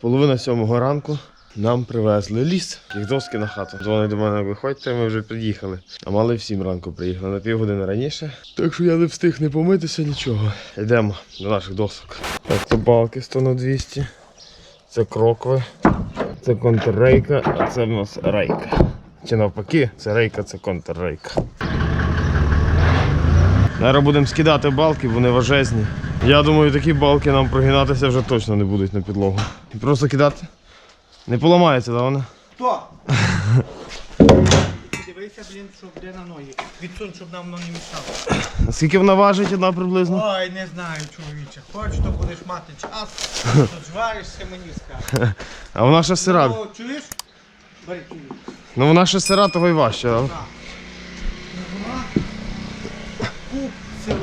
Половина сьомого ранку нам привезли ліс, їх доски на хату. Дзвонить до мене, виходьте, ми вже приїхали. А мали в сім ранку приїхали на півгодини раніше. Так що я не встиг не помитися нічого. Йдемо до наших досок. Так, то балки 100 на 200. Це крокви, це контррейка, а це в нас рейка. Чи навпаки, це рейка, це контррейка. Зараз будемо скидати балки, вони важезні. Я думаю, такі балки нам прогинатися вже точно не будуть на підлогу. Просто кидати. Не поламається, да вона? Хто? Дивися, блін, щоб де на ноги. Відсунь, щоб нам воно не мішало. Скільки вона важить одна приблизно? Ой, не знаю, чоловіче. Хочеш, то будеш мати час, то зваришся мені скажеш. А вона ще сира. Ну, чуєш? Бери чуєш. Ну вона ще сира, того й важче. а? Так. Ну, вона це, е,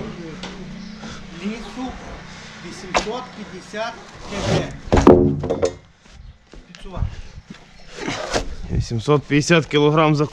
куб лісу 850 кг. Підсувай. 850 кг за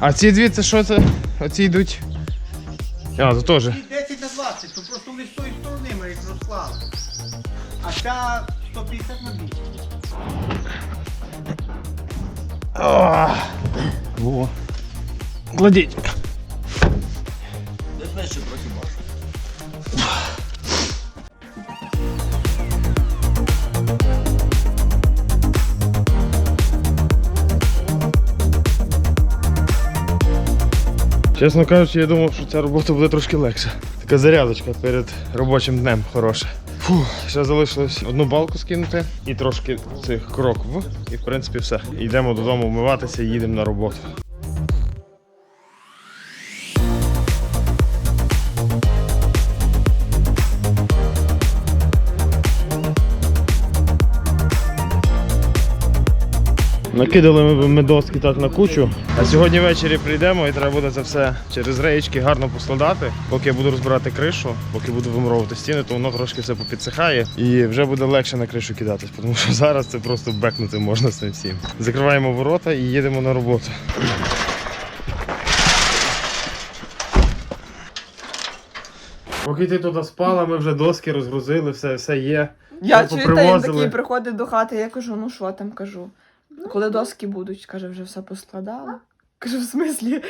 А ці дві це що це? Оці йдуть. А, це теж. І 10 на 20, то просто вони з тої сторони ми їх розклали. А ця 150 на 200. Во. Кладіть. Чесно кажучи, я думав, що ця робота буде трошки легша. Така зарядочка перед робочим днем хороша. Фу, ще залишилось одну балку скинути і трошки цих кроків. І в принципі все. Йдемо додому вмиватися їдемо на роботу. Накидали ми, доски так на кучу. А сьогодні ввечері прийдемо і треба буде це все через реєчки гарно поскладати. Поки я буду розбирати кришу, поки буду вимуровувати стіни, то воно трошки все попідсихає і вже буде легше на кришу кидатись, тому що зараз це просто бекнути можна з цим всім. Закриваємо ворота і їдемо на роботу. Поки ти туди спала, ми вже доски розгрузили, все, все є. Я чую, та він такий приходить до хати, я кажу, ну що там кажу. Коли доски будуть, каже, вже все поскладала. Кажу, в смислі,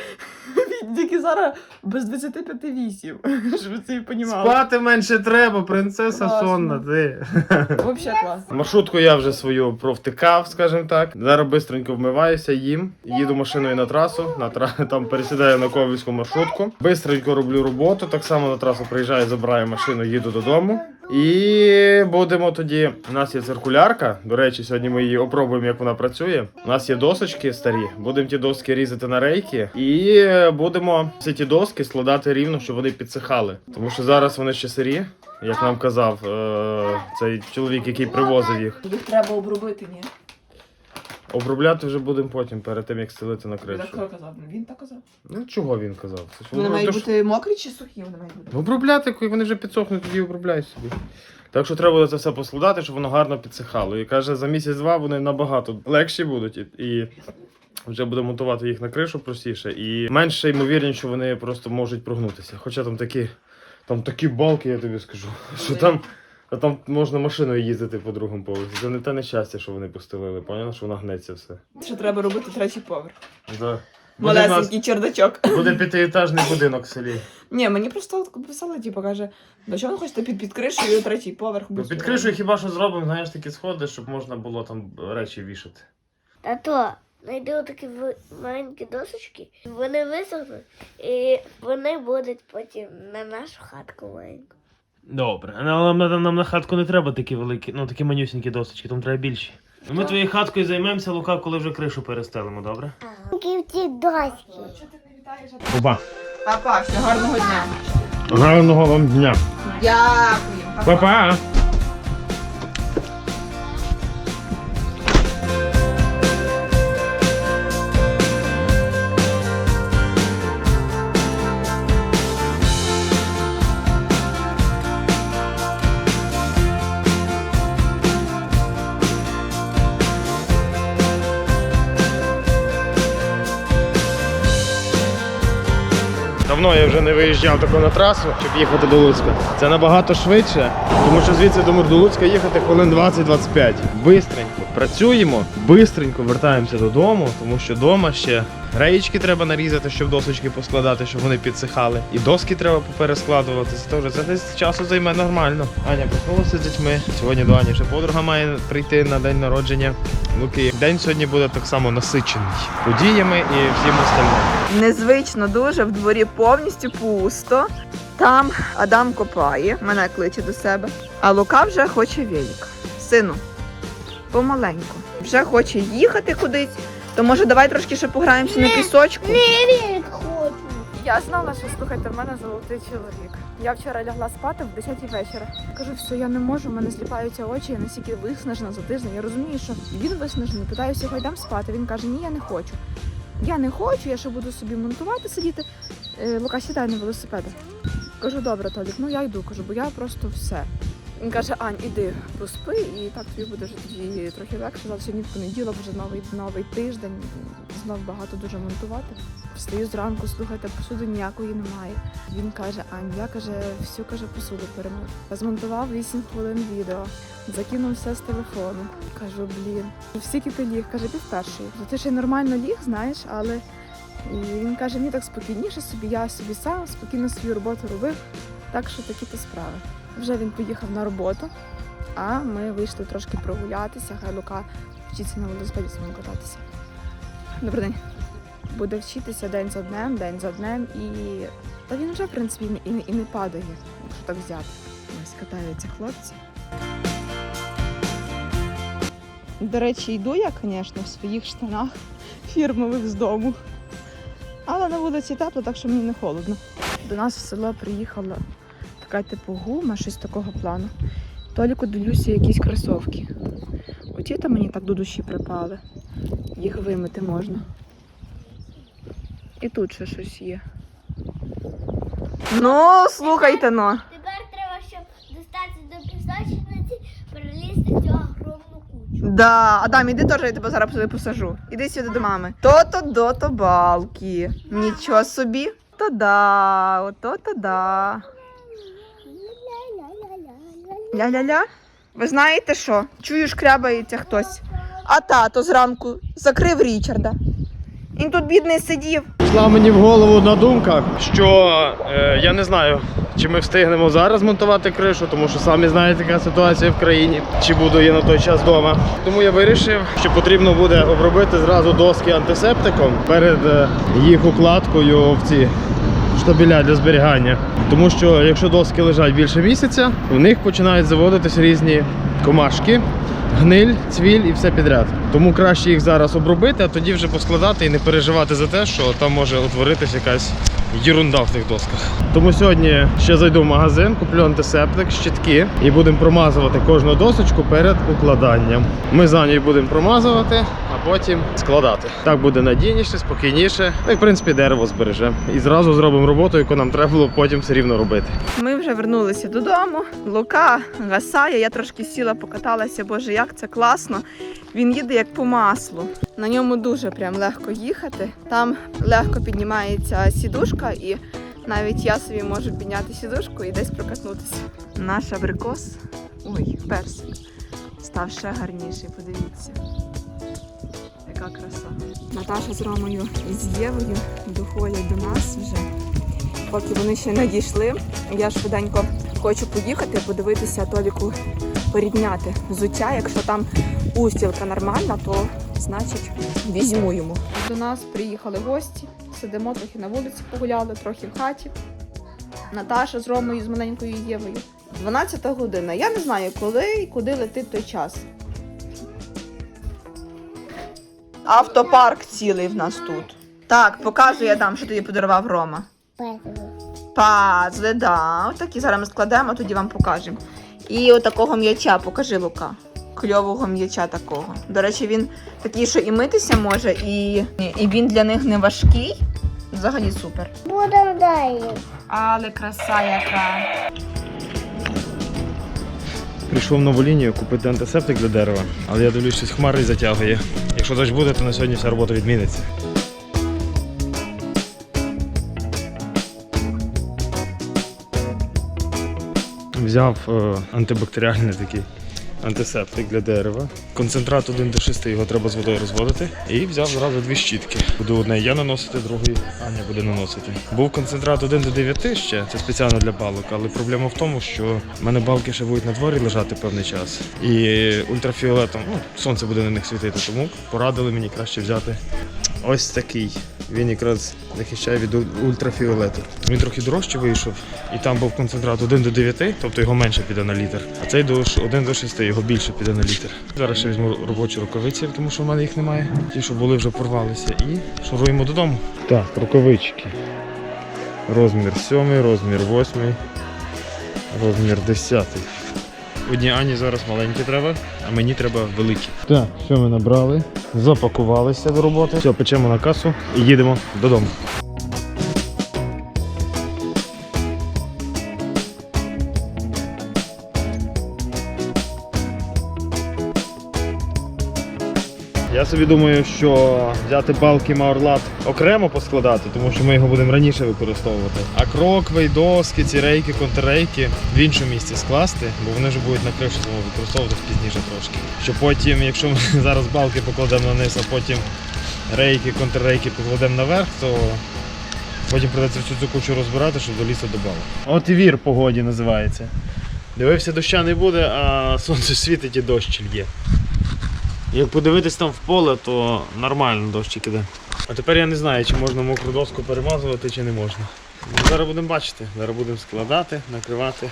тільки зараз без 25-8, щоб ви це і понімали. Спати менше треба, принцеса Класно. сонна, ти. Взагалі класно. Маршрутку я вже свою провтикав, скажімо так. Зараз бистренько вмиваюся, їм. Їду машиною на трасу, на тра... там пересідаю на ковальську маршрутку. Бистренько роблю роботу, так само на трасу приїжджаю, забираю машину, їду додому. І будемо тоді. У нас є циркулярка. До речі, сьогодні ми її опробуємо, як вона працює. У нас є досочки старі. Будемо ті доски різати на рейки і будемо всі ті доски складати рівно, щоб вони підсихали. Тому що зараз вони ще сирі, як нам казав е- цей чоловік, який привозив їх. Їх треба обробити, ні? Обробляти вже будемо потім, перед тим як стелити на Так кришу. хто казав? Він так казав. Ну чого він казав? Це ж Вони воно- мають то ж- бути мокрі чи сухі? Вони мають бути. Ну, Обробляти, коли вони вже підсохнуть, тоді обробляй собі. Так що треба буде це все поскладати, щоб воно гарно підсихало. І каже, за місяць-два вони набагато легші будуть. І, і вже буде монтувати їх на кришу простіше. І менше ймовірніше, що вони просто можуть прогнутися. Хоча там такі, там такі балки, я тобі скажу, що там. А там можна машиною їздити по другому поверсі. Це не те нещастя, що вони постелили, поняла, що воно гнеться все. Ще треба робити третій поверх. Да. Буде, в нас, Малесенький чердачок. буде п'ятиетажний будинок в селі. Ні, мені просто от писала, типу, каже, до чого ви хочете під, під кришею третій поверх? Ну, без під цього?» кришою хіба що зробимо, знаєш, такі сходи, щоб можна було там речі вішати. Тато, знайди такі маленькі досочки, вони висохнуть, і вони будуть потім на нашу хатку маленьку. Добре, але нам, нам, на хатку не треба такі великі, ну такі манюсінькі досочки, там треба більші. Ми твоєю хаткою займемося, Лука, коли вже кришу перестелимо, добре? Тільки в ті доски. Оба. Папа, все, гарного дня. Гарного вам дня. Дякую. Па-па! Давно я вже не виїжджав тако на трасу, щоб їхати до Луцька. Це набагато швидше, тому що звідси до до Луцька їхати хвилин 20-25. Бистренько працюємо, бистренько вертаємося додому, тому що вдома ще реєчки треба нарізати, щоб досочки поскладати, щоб вони підсихали. І доски треба поперескладувати. Це теж це десь часу займе нормально. Аня проснулася з дітьми. Сьогодні до Ані ще подруга має прийти на день народження. Луки. День сьогодні буде так само насичений подіями і всім остальним. Незвично дуже, в дворі повністю пусто. Там Адам копає, мене кличе до себе. А Лука вже хоче велик. Сину, помаленьку. Вже хоче їхати кудись. То може давай трошки ще пограємося на пісочку. Не вірить хочу. Я знала, що слухайте, в мене золотий чоловік. Я вчора лягла спати в 10 вечора. Кажу, все, я не можу, в мене сліпаються очі, я настільки виснажена за тиждень. Я розумію, що він виснажений. Питаюся, його йдемо спати. Він каже, ні, я не хочу. Я не хочу, я ще буду собі монтувати, сидіти. Е, Лука, сідай на велосипеди. Кажу, добре, Толік, ну я йду, кажу, бо я просто все. Він каже, Ань, іди, поспи, і так тобі буде тоді трохи легше. Завтра сьогодні в понеділок, вже новий новий тиждень. Знов багато дуже монтувати. Встаю зранку, слухайте, посуди ніякої немає. Він каже, Ань, я каже, всю каже, посуду перемив. Змонтував 8 хвилин відео, закинув все з телефону. Кажу, блін, скільки ти ліг? Каже, пів першої. Ти ще нормально ліг, знаєш, але і він каже, мені так спокійніше собі, я собі сам спокійно свою роботу робив. Так що такі то справи. Вже він поїхав на роботу, а ми вийшли трошки прогулятися. Хай Лука вчиться на велосипеді своєму кататися. Добрий день буде вчитися день за днем, день за днем, і та він вже в принципі і не, і не падає, якщо так взяти. Ось катаються хлопці. До речі, йду я, звісно, в своїх штанах фірмових з дому. Але на вулиці тепло, так що мені не холодно. До нас в село приїхала така типу гума, щось такого плану. Толіку дивлюся якісь кросовки. Оті то мені так до душі припали. Їх вимити можна. І тут ще щось є. Ну, слухайте ну. Тепер треба, щоб достатися до пісочниці, перелізти цю огромну кучу. Да, Адам, іди теж, я тебе зараз сюди посажу. Іди сюди до мами. То-то до-то балки. Нічого собі. То да, ото-то да. Ля-ля-ля. Ви знаєте що? Чую, шкрябається хтось. А тато зранку закрив Річарда. Він тут бідний сидів. Прийшла мені в голову одна думка, що е, я не знаю, чи ми встигнемо зараз монтувати кришу, тому що самі знаєте, яка ситуація в країні, чи буду я на той час вдома. Тому я вирішив, що потрібно буде обробити зразу доски антисептиком перед е, їх укладкою в ці штабіля для зберігання. Тому що якщо доски лежать більше місяця, в них починають заводитись різні комашки. Гниль, цвіль і все підряд. Тому краще їх зараз обробити, а тоді вже поскладати і не переживати за те, що там може утворитись якась єрунда в тих досках. Тому сьогодні ще зайду в магазин, куплю антисептик, щітки і будемо промазувати кожну досочку перед укладанням. Ми за нею будемо промазувати, потім складати. Так буде надійніше, спокійніше. Ну і в принципі дерево збережемо. І зразу зробимо роботу, яку нам треба було потім все рівно робити. Ми вже вернулися додому. Лука гасає, я трошки сіла, покаталася, боже, як це класно. Він їде як по маслу. На ньому дуже прям легко їхати. Там легко піднімається сідушка, і навіть я собі можу підняти сідушку і десь прокатнутися. Наш абрикос, ой, персик, став ще гарніший, подивіться. Яка краса. Наташа з Ромою і з Євою доходять до нас вже. Поки вони ще не дійшли, я швиденько хочу поїхати, подивитися Толіку порідняти взуття. Якщо там устілка нормальна, то значить візьму йому. До нас приїхали гості, сидимо трохи на вулиці, погуляли, трохи в хаті. Наташа з Ромою, з маленькою Євою. 12 година. Я не знаю, коли і куди летить той час. Автопарк цілий в нас тут. Так, показує Адам, що тобі подарував Рома. Пазли, да. Отакі зараз ми складемо, а тоді вам покажемо. І отакого м'яча, покажи Лука. Кльового м'яча такого. До речі, він такий, що і митися може, і, і він для них не важкий. Взагалі супер. Будемо далі. Але краса яка. Прийшов в нову лінію купити антисептик для дерева, але я дивлюсь, щось хмарий затягує. Якщо дощ буде, то на сьогодні вся робота відміниться. Взяв е, антибактеріальний такий антисептик для дерева. Концентрат 1 до 6 його треба з водою розводити. І взяв зразу дві щітки. Буду одне я наносити, другий Аня буде наносити. Був концентрат 1 до 9 ще, це спеціально для балок, але проблема в тому, що в мене балки ще будуть на дворі лежати певний час. І ультрафіолетом, ну, сонце буде на них світити, тому порадили мені краще взяти ось такий. Він якраз захищає від ультрафіолету. Він трохи дорожче вийшов, і там був концентрат 1 до 9, тобто його менше піде на літр. А цей до 1 до 6, його більше піде на літр. Зараз ще візьму робочі рукавиці, тому що в мене їх немає. Ті, що були, вже порвалися. І шуруємо додому. Так, рукавички. Розмір 7, розмір 8, розмір 10. Одній Ані зараз маленькі треба, а мені треба великі. Так, все ми набрали? Запакувалися до роботи. Все, печемо на касу і їдемо додому. Я собі думаю, що взяти балки Маурлат окремо поскладати, тому що ми його будемо раніше використовувати. А крокви, доски, ці рейки, контррейки в іншому місці скласти, бо вони вже будуть на кришу тому використовувати пізніше трошки. Що потім, якщо ми зараз балки покладемо на низ, а потім рейки, контррейки покладемо наверх, то потім придеться всю цю кучу розбирати, щоб до балок. От і вір погоді називається. Дивився, доща не буде, а сонце світить і дощ лє. Як подивитись там в поле, то нормально дощик іде. А тепер я не знаю, чи можна мокру доску перемазувати, чи не можна. Ну, Зараз будемо бачити, зараз будемо складати, накривати.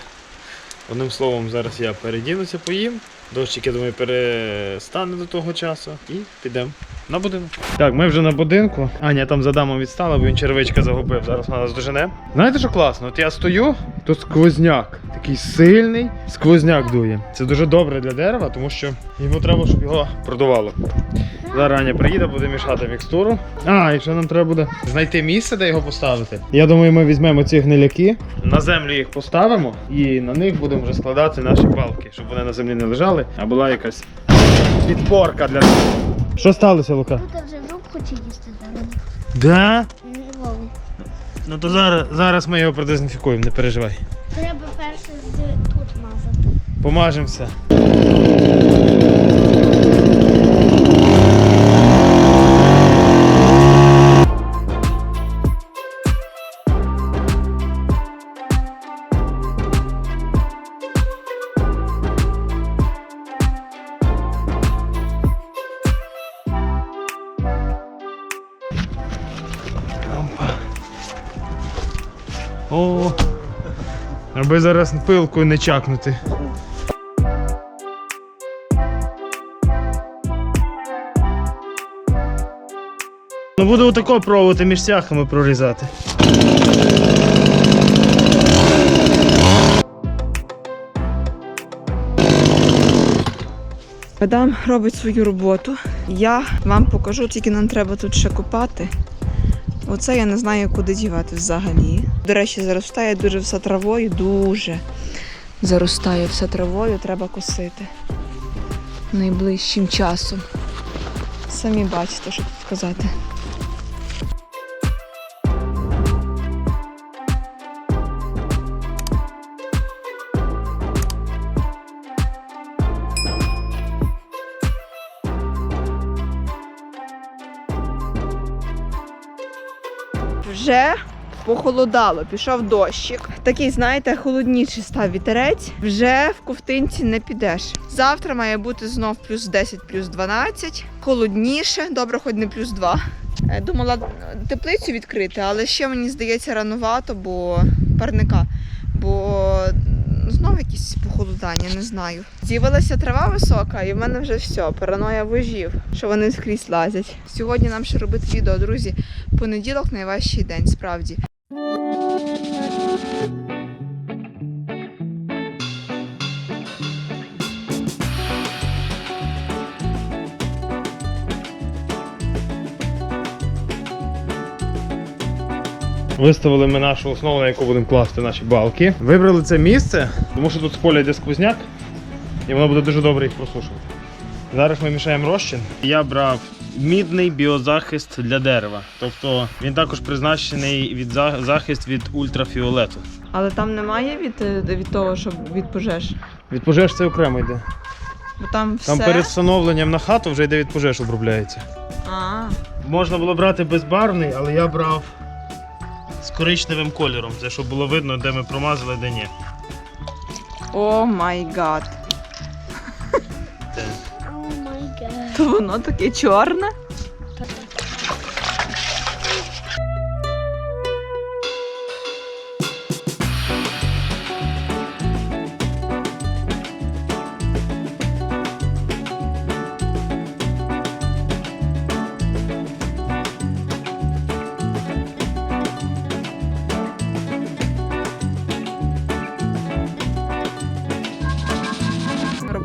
Одним словом, зараз я передінуся, поїм. Дощик, я думаю, перестане до того часу і підемо на будинок. Так, ми вже на будинку. Аня там за дамом відстала, бо він червичка загубив. Зараз вона нас дожене. Знаєте, що класно? От я стою, тут сквозняк. Такий сильний сквозняк дує. Це дуже добре для дерева, тому що йому треба, щоб його продувало. Зараз Аня приїде, буде мішати мікстуру. А, і ще нам треба буде знайти місце, де його поставити. Я думаю, ми візьмемо ці гниляки, на землю їх поставимо і на них будемо вже складати наші палки, щоб вони на землі не лежали, а була якась підпорка для. Що сталося, Лука? Тут вже жук хоче їсти зараз. Да? Вову. Ну то зараз, зараз ми його продезінфікуємо, не переживай. Треба перше з тут мазати. Помажемося. Аби зараз пилкою не чакнути. Ну буду отако пробувати між цяхами прорізати. Адам робить свою роботу. Я вам покажу, тільки нам треба тут ще копати. Оце я не знаю, куди дівати взагалі. До речі, заростає дуже все травою, дуже заростає все травою, треба косити найближчим часом. Самі бачите, що тут сказати. Вже похолодало, пішов дощик. Такий, знаєте, холодніший став вітерець. Вже в ковтинці не підеш. Завтра має бути знов плюс 10, плюс 12. Холодніше, добре, хоч не плюс 2. Е, Думала теплицю відкрити, але ще мені здається ранувато, бо парника. Бо знов якісь похолодання, не знаю. З'явилася трава висока, і в мене вже все, параноя вожів, що вони скрізь лазять. Сьогодні нам ще робити відео, друзі. Понеділок найважчий день, справді. Виставили ми нашу основу, на яку будемо класти наші балки. Вибрали це місце, тому що тут з поля йде сквозняк, і воно буде дуже добре їх просушувати. Зараз ми мішаємо розчин. Я брав мідний біозахист для дерева. Тобто він також призначений від за- захист від ультрафіолету. Але там немає від, від того, щоб від пожеж. Від пожеж це окремо йде. Бо там все. Там перед встановленням на хату вже йде від пожеж обробляється. А, Можна було брати безбарвний, але я брав з коричневим кольором, це щоб було видно, де ми промазали, де ні. о май гад. О май гад. То воно таке чорне.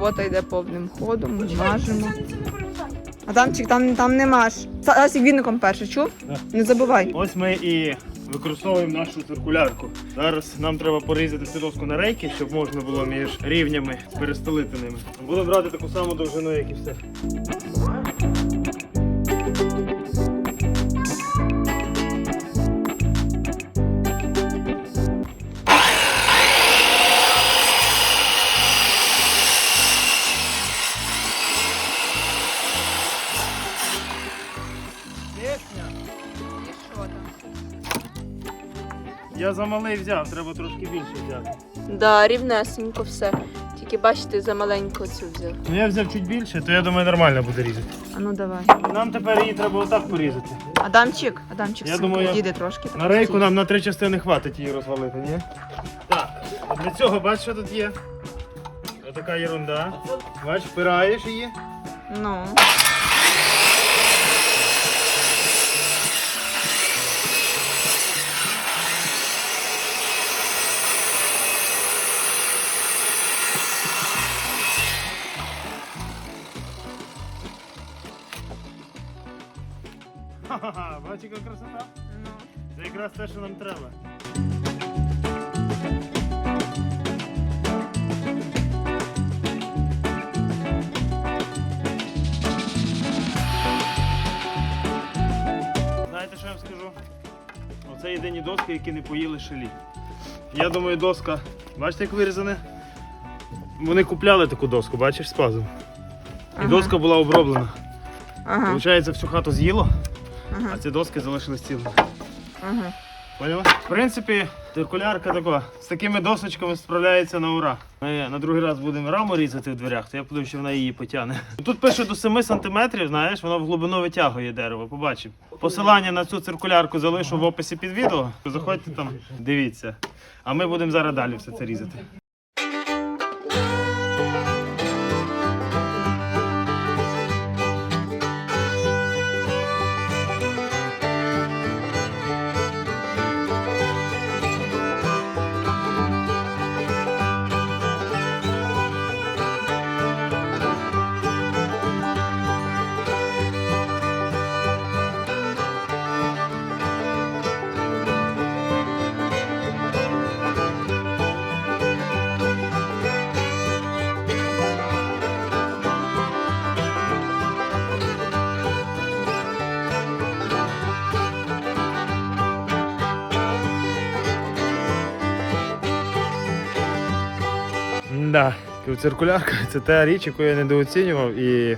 Робота йде повним ходом, мажемо. А там, там не маш. Сасік віником перше, чув? Не забувай. Ось ми і використовуємо нашу циркулярку. Зараз нам треба порізати цю доску на рейки, щоб можна було між рівнями перестелити ними. Будемо брати таку саму довжину, як і все. Я за малий взяв, треба трошки більше взяти. Да, рівнесенько все. Тільки бачите, за маленьку цю взяв. Ну я взяв чуть більше, то я думаю нормально буде різати. А ну давай. Нам тепер її треба отак порізати. Адамчик, Адамчик, Я синку, думаю, їди трошки. На рейку нам на три частини хватить її розвалити, ні? Так, для цього бачиш, що тут є? Отака ерунда. Бач, впираєш її. Ну. Ха-ха-ха, яка красота? Це якраз те, що нам треба. Знаєте, що я вам скажу? Оце єдині доски, які не поїли шелі. Я думаю, доска, бачите, як вирізане? Вони купляли таку доску, бачиш, з пазом. І Ага. доска була оброблена. Ага, Получається, всю хату з'їло, ага, а ці доски залишились цілими. ага. Поняла? В принципі, циркулярка така. З такими досочками справляється на ура. Ми на другий раз будемо раму різати в дверях, то я подивлюсь, що вона її потягне. Тут пише до 7 см, знаєш, воно в глибину витягує дерево. Побачимо. Посилання на цю циркулярку залишу в описі під відео. Заходьте там, дивіться. А ми будемо зараз далі все це різати. Циркулярка це та річ, яку я недооцінював і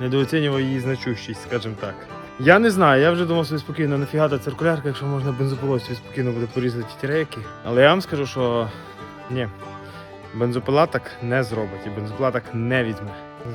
недооцінював її значущість, скажімо так. Я не знаю, я вже думав собі спокійно, нафіга та циркулярка, якщо можна бензополості спокійно буде порізати ті рейки. Але я вам скажу, що ні, бензопила так не зробить і бензопила так не візьме.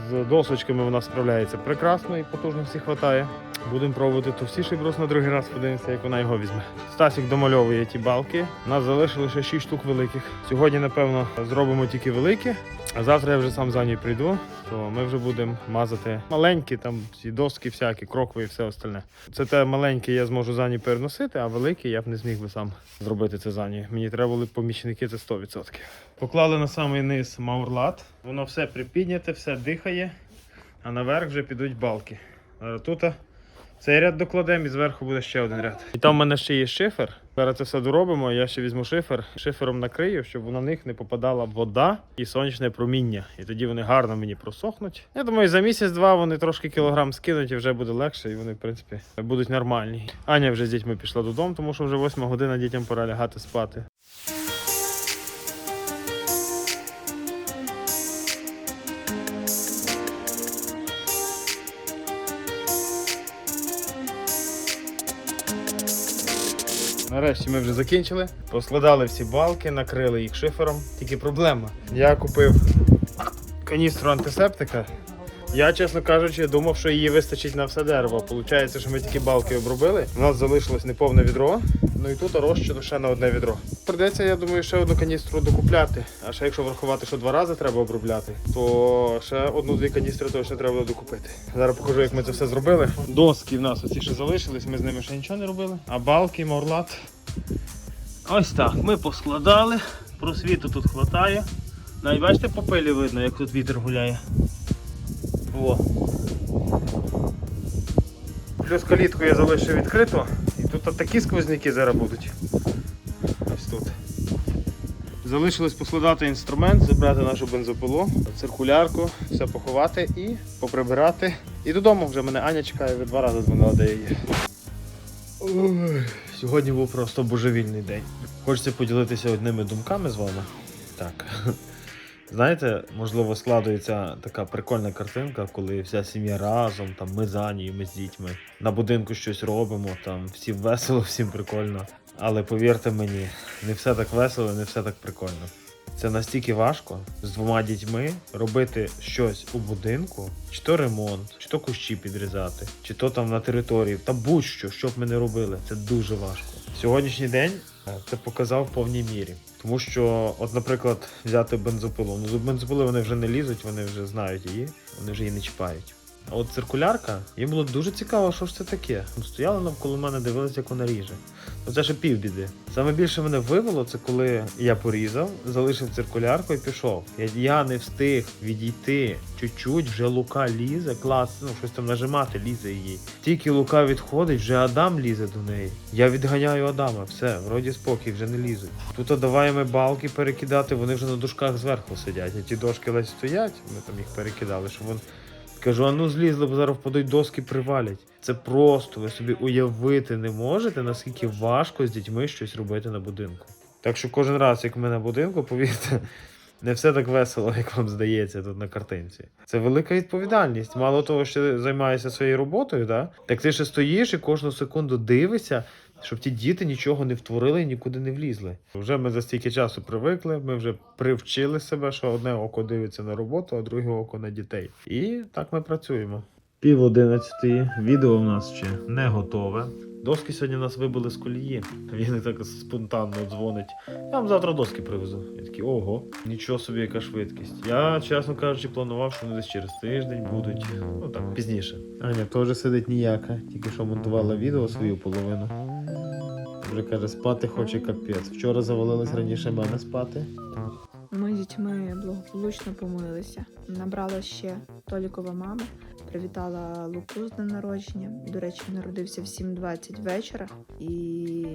З досочками вона справляється прекрасно і потужності вистачає. Будемо пробувати товстіший брус на другий раз, подивимося, як вона його візьме. Стасік домальовує ті балки. У нас залишилося ще 6 штук великих. Сьогодні, напевно, зробимо тільки великі, а завтра я вже сам за нею прийду, то ми вже будемо мазати маленькі, там ці доски всякі, крокви і все остальне. Це те маленьке я зможу за ній переносити, а велике я б не зміг би сам зробити це за ній. Мені треба були помічники, це 100%. Поклали на самий низ маурлат. Воно все припідняте, все дихає, а наверх вже підуть балки. Зараз тут Цей ряд докладемо і зверху буде ще один ряд. І там в мене ще є шифер. Зараз це все доробимо. Я ще візьму шифер, шифером накрию, щоб на них не попадала вода і сонячне проміння. І тоді вони гарно мені просохнуть. Я думаю, за місяць-два вони трошки кілограм скинуть і вже буде легше, і вони, в принципі, будуть нормальні. Аня вже з дітьми пішла додому, тому що вже восьма година дітям пора лягати спати. Нарешті ми вже закінчили. Поскладали всі балки, накрили їх шифером. Тільки проблема. Я купив каністру антисептика. Я, чесно кажучи, думав, що її вистачить на все дерево. Получається, що ми тільки балки обробили. У нас залишилось неповне відро. Ну і тут розчину ще на одне відро. Придеться, я думаю, ще одну каністру докупляти. А ще якщо врахувати, що два рази треба обробляти, то ще одну-дві каністри точно треба докупити. Зараз покажу, як ми це все зробили. Доски в нас оці ще залишились, ми з ними ще нічого не робили. А балки, морлат. Ось так. Ми поскладали. Просвіту тут хватає. Навіть бачите, по пилі видно, як тут вітер гуляє. Во. Плюс калітку я залишив відкрито. І тут такі сквозняки зараз будуть. Ось тут. Залишилось поскладати інструмент, забрати нашу бензопилу, циркулярку, все поховати і поприбирати. І додому вже мене Аня чекає, вже два рази дзвонила, де я є. Сьогодні був просто божевільний день. Хочеться поділитися одними думками з вами. Так. Знаєте, можливо, складується така прикольна картинка, коли вся сім'я разом, там ми за нею, ми з дітьми, на будинку щось робимо, там всім весело, всім прикольно. Але повірте мені, не все так весело, не все так прикольно. Це настільки важко з двома дітьми робити щось у будинку, чи то ремонт, чи то кущі підрізати, чи то там на території, та будь-що, що б ми не робили, це дуже важко. Сьогоднішній день е, це показав в повній мірі. Тому що, от, наприклад, взяти бензопилу. Ну, бензопили вони вже не лізуть, вони вже знають її, вони вже її не чіпають. А от циркулярка, їм було дуже цікаво, що ж це таке. Ну, Стояли навколо мене, дивилися, як вона ріже. Ну це ще півбіди. Саме більше мене вивело, це коли я порізав, залишив циркулярку і пішов. Я, я не встиг відійти чуть-чуть, вже лука лізе, клас, ну щось там нажимати, лізе її. Тільки лука відходить, вже Адам лізе до неї. Я відганяю Адама, все, вроді спокій, вже не лізуть. Тут давай ми балки перекидати, вони вже на дошках зверху сидять. А ті дошки ледь стоять, ми там їх перекидали, щоб вони. Кажу, а ну злізли, зараз впадуть доски, привалять. Це просто, ви собі уявити не можете, наскільки важко з дітьми щось робити на будинку. Так що кожен раз, як ми на будинку, повірте, не все так весело, як вам здається тут на картинці. Це велика відповідальність. Мало того, що ти займаєшся своєю роботою, да? так ти ще стоїш і кожну секунду дивишся, щоб ті діти нічого не втворили і нікуди не влізли. Вже ми за стільки часу привикли, ми вже привчили себе, що одне око дивиться на роботу, а друге око на дітей. І так ми працюємо. Пів одинадцятої. Відео в нас ще не готове. Доски сьогодні нас вибили з колії. Він так спонтанно дзвонить. Я вам завтра доски привезу. Я такий, ого, нічого собі, яка швидкість. Я, чесно кажучи, планував, що вони десь через тиждень будуть. Ну так, пізніше. Аня теж сидить ніяка, тільки що монтувала відео свою половину. Вже каже, спати хоче капець. Вчора завалилась раніше мене спати. Ми з дітьми благополучно помилися. Набрала ще Толікова мама, привітала Луку з днем народження. До речі, народився в 7.20 вечора, і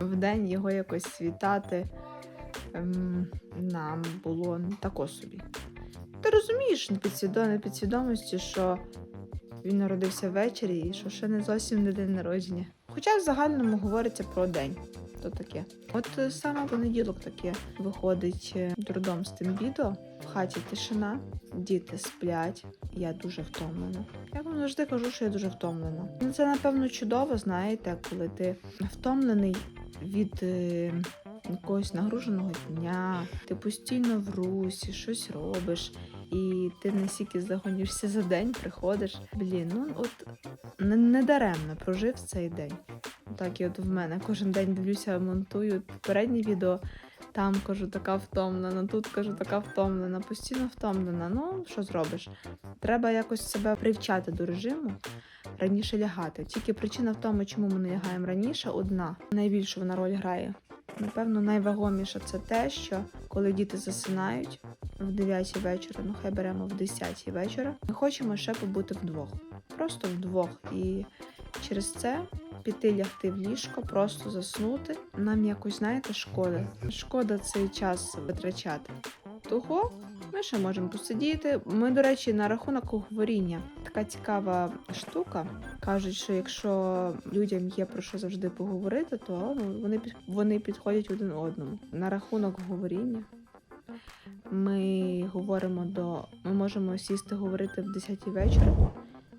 в день його якось вітати ем, нам було тако собі. Ти розумієш на підсвідо- на підсвідомості, що він народився ввечері і що ще не зовсім не день народження. Хоча в загальному говориться про день. То таке. От е, саме понеділок таке виходить е, дурдом з тим відео. Хаті тишина, діти сплять. Я дуже втомлена. Я вам завжди кажу, що я дуже втомлена. Ну, Це напевно чудово, знаєте, коли ти втомлений від е, якогось нагруженого дня, ти постійно в русі, щось робиш, і ти настільки загонишся за день, приходиш. Блін, ну от не, не прожив цей день. Так, і от в мене кожен день дивлюся, монтую попереднє відео. Там кажу, така втомлена, тут кажу, така втомлена, постійно втомлена. Ну, що зробиш? Треба якось себе привчати до режиму, раніше лягати. Тільки причина в тому, чому ми не лягаємо раніше, одна. Найбільшу вона роль грає. Напевно, найвагоміше це те, що коли діти засинають в 9 вечора, ну хай беремо в 10 вечора, ми хочемо ще побути вдвох. Просто вдвох. І Через це піти лягти в ліжко, просто заснути. Нам якось, знаєте, шкода. Шкода цей час витрачати. Того ми ще можемо посидіти. Ми, до речі, на рахунок говоріння. Така цікава штука. Кажуть, що якщо людям є про що завжди поговорити, то вони, вони підходять один одному. На рахунок говоріння. Ми говоримо до. Ми можемо сісти говорити в 10 вечора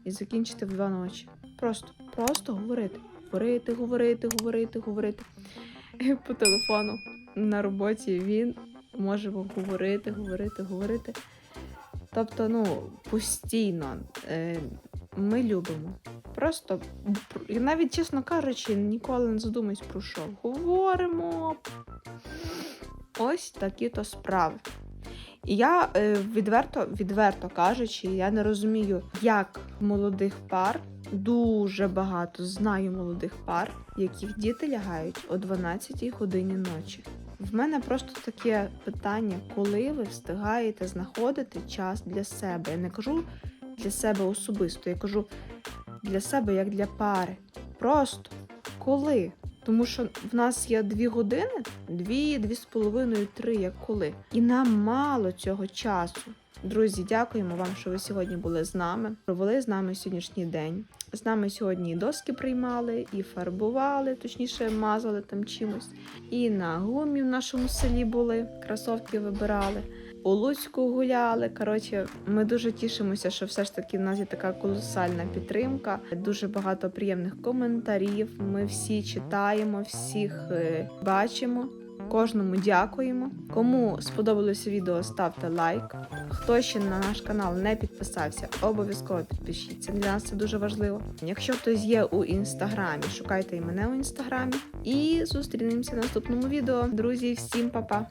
і закінчити в 2 ночі. Просто, просто говорити. Говорити, говорити, говорити, говорити. По телефону на роботі він може говорити, говорити, говорити. Тобто, ну, постійно е, ми любимо. Просто, навіть, чесно кажучи, ніколи не задумуюсь про що. Говоримо. Ось такі то справи. І я е, відверто, відверто кажучи, я не розумію, як молодих пар дуже багато знаю молодих пар, яких діти лягають о 12 годині ночі. В мене просто таке питання, коли ви встигаєте знаходити час для себе. Я не кажу для себе особисто, я кажу для себе як для пари. Просто коли? Тому що в нас є дві години, дві, дві з половиною, три, як коли. І нам мало цього часу. Друзі, дякуємо вам, що ви сьогодні були з нами. Провели з нами сьогоднішній день. З нами сьогодні і доски приймали, і фарбували, точніше, мазали там чимось. І на гумі в нашому селі були, кросовки вибирали. У Луцьку гуляли. Коротше, ми дуже тішимося, що все ж таки в нас є така колосальна підтримка. Дуже багато приємних коментарів. Ми всі читаємо, всіх е, бачимо. Кожному дякуємо. Кому сподобалося відео, ставте лайк. Хто ще на наш канал не підписався, обов'язково підпишіться. Для нас це дуже важливо. Якщо хтось є у інстаграмі, шукайте і мене у інстаграмі. І зустрінемося в наступному відео. Друзі, всім па-па!